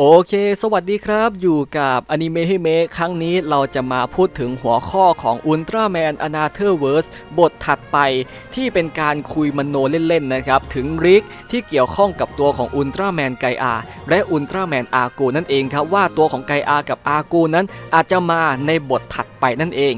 โอเค สวัสดีครับ อยู่กับอนิเมะให้เมะครั้งนี้เราจะมาพูดถึงหัวข้อของ Ultraman a n a t h e r Verse บทถัดไป ที่เป็นการคุยมโนเล่นๆนะครับ ถึงริกที่เกี่ยวข้องกับตัวของอุลตร้าแมนไกอาและอุลตร้าแมนอากูนั่นเองครับ ว่าตัวของไกอากับอากูนั้นอาจจะมาในบทถัดไปนั่นเอง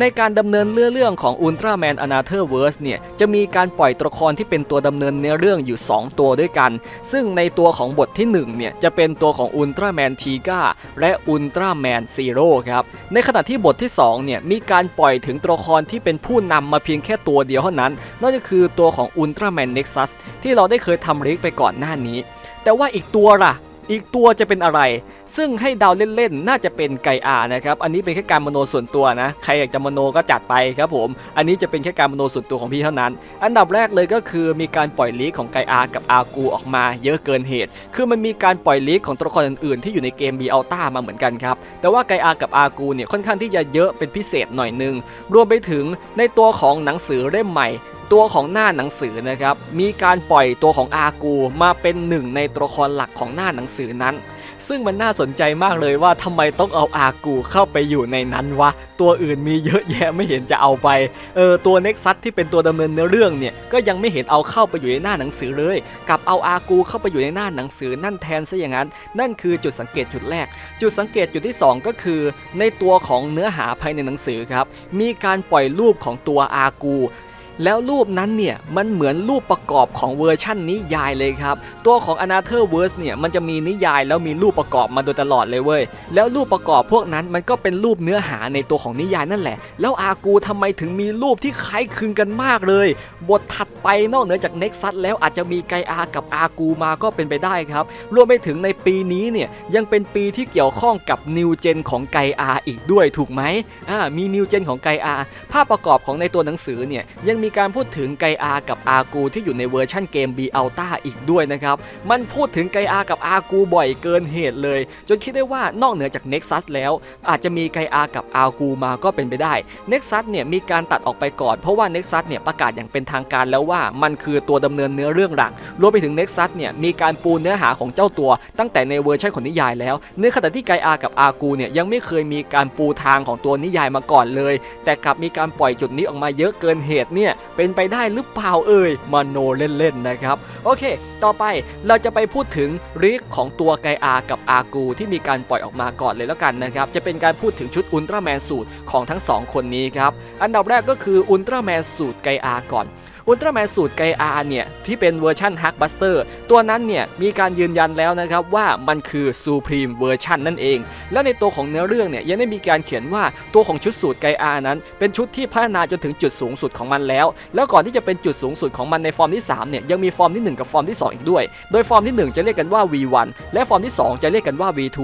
ในการดำเนินเรื่องเรื่องของ Ultraman a n a t h e r Verse เนี่ยจะมีการปล่อยตัวละครที่เป็นตัวดำเนินเนื้อเรื่องอยู่ 2 ตัวด้วยกัน ซึ่งในตัวของบทที่1เนี่ยจะเป็นตัวของ Ultraman Tiga และ Ultraman Zero ครับในขณะที่บทที่2เนี่ยมีการปล่อยถึงตัวละครที่เป็นผู้นำมาเพียงแค่ตัวเดียวเท่านั้นนั่นก็คือตัวของ Ultraman Nexus ที่เราได้เคยทำรีกไปก่อนหน้านี้ แต่ว่าอีกตัวล่ะ อีกตัวจะเป็นอะไร ซึ่งให้เดาเล่นๆ น่าจะเป็นไกอานะครับ อันนี้เป็นแค่การมโนส่วนตัวนะ ใครอยากจะมโนก็จัดไปครับผม อันนี้จะเป็นแค่การมโนส่วนตัวของพี่เท่านั้น อันดับแรกเลยก็คือมีการปล่อยลีกของไกอากับอากูออกมาเยอะเกินเหตุ คือมันมีการปล่อยลีกของตัวละครอื่นๆ ที่อยู่ในเกมบีอัลต้ามาเหมือนกันครับ แต่ว่าไกอากับอากูเนี่ยค่อนข้างที่จะเยอะเป็นพิเศษหน่อยนึง รวมไปถึงในตัวของหนังสือเล่มใหม่ตัวของหน้าหนังสือนะครับ มีการปล่อยตัวของอากูมาเป็นหนึ่งในตัวละครหลักของหน้าหนังสือนั้น ซึ่งมันน่าสนใจมากเลยว่าทำไมต้องเอาอากูเข้าไปอยู่ในนั้นวะ ตัวอื่นมีเยอะแยะไม่เห็นจะเอาไป เออตัวเน็กซัสที่เป็นตัวดำเนินเนื้อเรื่องเนี่ยก็ยังไม่เห็นเอาเข้าไปอยู่ในหน้าหนังสือเลย กับเอาอากูเข้าไปอยู่ในหน้าหนังสือนั่นแทนซะอย่างนั้น นั่นคือจุดสังเกตจุดแรก จุดสังเกตจุดที่ 2 ก็คือ ในตัวของเนื้อหาภายในหนังสือครับมีการปล่อยรูปของตัวอากู แล้วรูปนั้นเนี่ยมันเหมือนรูปประกอบของเวอร์ชั่นนิยายเลยครับ ตัวของ a n a t h e r Verse เนี่ยมันจะมีนิยายแล้วมีรูปประกอบมาโดยตลอดเลยเว้ย แล้วรูปประกอบพวกนั้นมันก็เป็นรูปเนื้อหาในตัวของนิยายนั่นแหละ แล้วอากูทำไมถึงมีรูปที่คล้ายคลึงกันมากเลย บทถัดไปนอกเหนือจาก Nexus แล้วอาจจะมีไกอากับอากูมาก็เป็นไปได้ครับ รวมไปถึงในปีนี้เนี่ยยังเป็นปีที่เกี่ยวข้องกับ New Gen ของไกอาอีกด้วยถูกไหมอ่ามี New Gen ของไกอาภาพประกอบของในตัวหนังสือเนี่ยยังมีการพูดถึงไกอากับอากูที่อยู่ในเวอร์ชั่นเกม B Alta อีกด้วยนะครับ มันพูดถึงไกอากับอากูบ่อยเกินเหตุเลย จนคิดได้ว่านอกเหนือจาก Nexus แล้ว อาจจะมีไกอากับอากูมาก็เป็นไปได้ Nexus เนี่ยมีการตัดออกไปก่อนเพราะว่า Nexus เนี่ยประกาศอย่างเป็นทางการแล้วว่ามันคือตัวดำเนินเนื้อเรื่องหลักรวมไปถึง Nexus เนี่ยมีการปูเนื้อหาของเจ้าตัว ตั้งแต่ในเวอร์ชันของนิยายแล้วในขณะที่ไกอากับอากูเนี่ยยังไม่เคยมีการปูทางของตัวนิยายมาก่อนเลย แต่กลับมีการปล่อยจุดนี้ออกมาเยอะเกินเหตุเนี่ยเป็นไปได้หรือเปล่าเอ่ยมโนเล่นๆนะครับ โอเค ต่อไปเราจะไปพูดถึงริกของตัวไกอากับอากูที่มีการปล่อยออกมาก่อนเลยแล้วกันนะครับ จะเป็นการพูดถึงชุดอุลตร้าแมนสูตรของทั้งสองคนนี้ครับ อันดับแรกก็คืออุลตร้าแมนสูตรไกอาก่อน อุลตร้าแมนสูตรไกอาเนี่ยที่เป็นเวอร์ชันฮักบัสเตอร์ตัวนั้นเนี่ยมีการยืนยันแล้วนะครับว่ามันคือซูพรีมเวอร์ชันนั่นเอง แล้วในตัวของเนื้อเรื่องเนี่ยยังได้มีการเขียนว่าตัวของชุดสูตรไกอานั้น เป็นชุดที่พัฒนาจนถึงจุดสูงสุดของมันแล้ว แล้วก่อนที่จะเป็นจุดสูงสุดของมันในฟอร์มที่3เนี่ยยังมีฟอร์มที่ 1 กับฟอร์มที่ 2 อีกด้วย โดยฟอร์มที่ 1 จะเรียกกันว่า V1 และฟอร์มที่ 2 จะเรียกกันว่า V2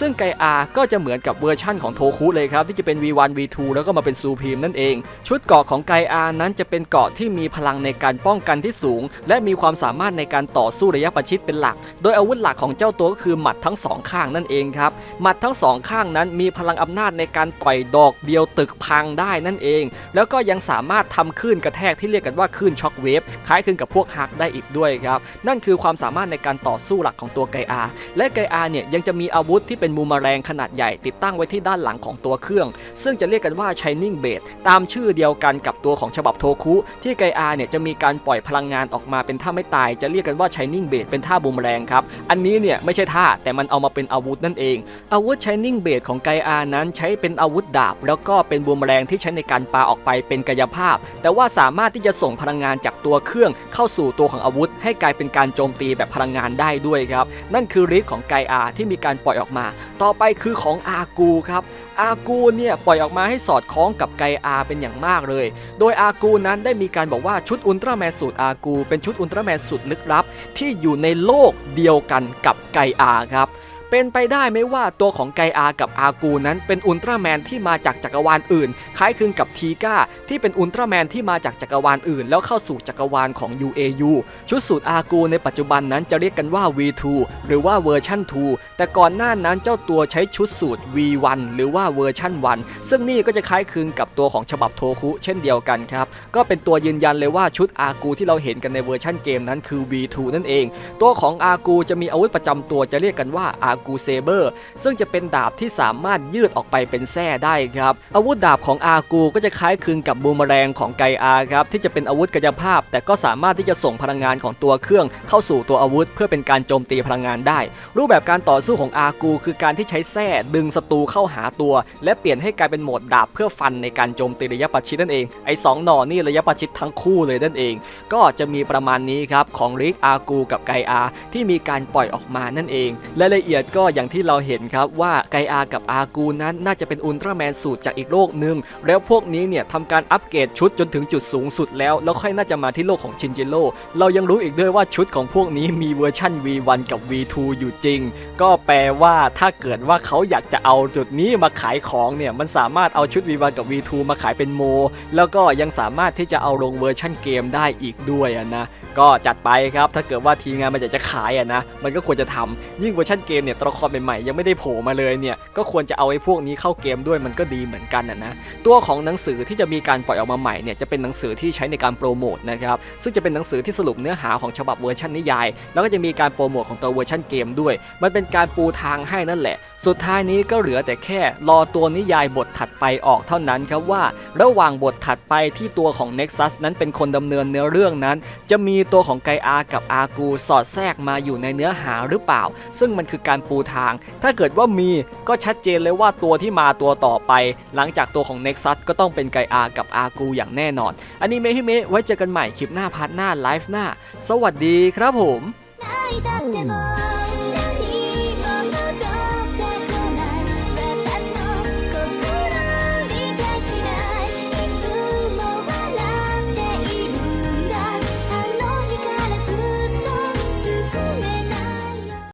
ซึ่งไกอาก็จะเหมือนกับเวอร์ชั่นของโทคุเลยครับที่จะเป็น V1 V2 แล้วก็มาเป็นซูพรีมนั่นเอง ชุดเกาะของไกอานั้นจะเป็นเกาะที่มีพลังในการป้องกันที่สูง และมีความสามารถในการต่อสู้ระยะประชิดเป็นหลัก โดยอาวุธหลักของเจ้าตัวก็คือหมัดทั้งสองข้างนั่นเองครับ หมัดทั้งสองข้างนั้นมีพลังอำนาจในการต่อยดอกเดียวตึกพังได้นั่นเอง แล้วก็ยังสามารถทำคลื่นกระแทกที่เรียกกันว่าคลื่นช็อคเวฟคล้ายคลึงกับพวกฮักได้อีกด้วยครับ นั่นคือความสามารถในการต่อสู้หลักของตัวไกอา และไกอาเนี่ยยังจะมีอาวุธที่เป็นมูมาแรงขนาดใหญ่ติดตั้งไว้ที่ด้านหลังของตัวเครื่อง ซึ่งจะเรียกกันว่า Shining b l a d ตามชื่อเดียวกันกับตัวของฉบับโทคุที่ไกอาเนี่ยจะมีการปล่อยพลังงานออกมาเป็นท่าไม่ตาย จะเรียกกันว่า Shining Blade เป็นท่าบูมแรงครับ อันนี้เนี่ยไม่ใช่ท่าแต่มันเอามาเป็นอาวุธนั่นเอง อาวุธ Shining Blade ของไกอานั้นใช้เป็นอาวุธดาบ แล้วก็เป็นบูมแรงที่ใช้ในการปาออกไปเป็นกายภาพ แต่ว่าสามารถที่จะส่งพลังงานจากตัวเครื่องเข้าสู่ตัวของอาวุธ ให้กลายเป็นการโจมตีแบบพลังงานได้ด้วยครับนั่นคือฤทธิ์ของไกอาที่มีการปล่อยออกมา ต่อไปคือของอากูครับ อากูเนี่ยปล่อยออกมาให้สอดคล้องกับไกอาเป็นอย่างมากเลย โดยอากูนั้นได้มีการบอกว่าชุดอุลตร้าแมนสูตรอากู เป็นชุดอุลตร้าแมนสุดลึกลับ ที่อยู่ในโลกเดียวกันกับไกอาครับ เป็นไปได้ไหมว่าตัวของไกอากับอากูนั้นเป็นอุลตร้าแมนที่มาจากจักรวาลอื่น คล้ายคลึงกับทีก้าที่เป็นอุลตร้าแมนที่มาจากจักรวาลอื่น แล้วเข้าสู่จักรวาลของ UAU ชุดสูตรอากูในปัจจุบันนั้นจะเรียกกันว่า V2 หรือว่าเวอร์ชัน2 แต่ก่อนหน้านั้นเจ้าตัวใช้ชุดสูตร V1 หรือว่าเวอร์ชัน1 ซึ่งนี่ก็จะคล้ายคลึงกับตัวของฉบับโทคุเช่นเดียวกันครับ ก็เป็นตัวยืนยันเลยว่าชุดอากูที่เราเห็นกันในเวอร์ชันเกมนั้นคือ V2 นั่นเอง ตัวของอากูจะมีอาวุธประจำตัวจะเรียกกันว่าอากูเซเบอร์ ซึ่งจะเป็นดาบที่สามารถยืดออกไปเป็นแส้ได้ครับ อาวุธดาบของอากูก็จะคล้ายคลึงกับบูมแรงของไกอาครับที่จะเป็นอาวุธกายภาพ แต่ก็สามารถที่จะส่งพลังงานของตัวเครื่อง เข้าสู่ตัวอาวุธ เพื่อเป็นการโจมตีพลังงานได้ รูปแบบการต่อสู้ของอากู คือการที่ใช้แส้ดึงศัตรูเข้าหาตัว และเปลี่ยนให้กลายเป็นโหมดดาบเพื่อฟันในการโจมตีระยะประชิดนั่นเองไอ้สองหน่อนี่ระยะประชิดทั้งคู่เลยนั่นเอง ก็จะมีประมาณนี้ครับของริกอากูกับไกอาที่มีการปล่อยออกมานั่นเองรายละเอียดก็อย่างที่เราเห็นครับว่าไกอากับอากูนั้นน่าจะเป็นอุลตร้าแมนสูตรจากอีกโลกหนึ่งแล้วพวกนี้เนี่ยทำการอัปเกรดชุดจนถึงจุดสูงสุดแล้ว แล้วค่อยน่าจะมาที่โลกของชินจิโร่เรายังรู้อีกด้วยว่าชุดของพวกนี้มีเวอร์ชั่น V1 กับ V2 อยู่จริง ก็แปลว่าถ้าเกิดว่าเขาอยากจะเอาจุดนี้มาขายของเนี่ยมันสามารถเอาชุด V1 กับ V2 มาขายเป็นโม แล้วก็ยังสามารถที่จะเอาลงเวอร์ชั่นเกมได้อีกด้วยนะก็จัดไปครับถ้าเกิดว่าทีมงานมันอยากจะขายอะนะมันก็ควรจะทำยิ่งเวอร์ชันเกมเนี่ยตัวละครใหม่ๆยังไม่ได้โผล่มาเลยเนี่ยก็ควรจะเอาไอ้พวกนี้เข้าเกมด้วยมันก็ดีเหมือนกันอะนะตัวของหนังสือที่จะมีการปล่อยออกมาใหม่เนี่ยจะเป็นหนังสือที่ใช้ในการโปรโมทนะครับซึ่งจะเป็นหนังสือที่สรุปเนื้อหาของฉบับเวอร์ชันนิยาย แล้วก็จะมีการโปรโมทของตัวเวอร์ชันเกมด้วย มันเป็นการปูทางให้นั่นแหละ สุดท้ายนี้ก็เหลือแต่แค่รอตัวนิยายบทถัดไปออกเท่านั้นครับว่า ระหว่างบทถัดไปที่ตัวของ Nexus นั้นเป็นคนดำเนินเนื้อเรื่องนั้น จะมีตัวของไกอากับอากูสอดแทรกมาอยู่ในเนื้อหาหรือเปล่า ซึ่งมันคือการปูทาง ถ้าเกิดว่ามีก็ชัดเจนเลยว่าตัวที่มาตัวต่อไป หลังจากตัวของ Nexus ก็ต้องเป็นไกอากับอากูอย่างแน่นอน อันนี้เมฮิเมะไว้เจอกันใหม่คลิปหน้าพาร์ทหน้าไลฟ์หน้า สวัสดีครับผม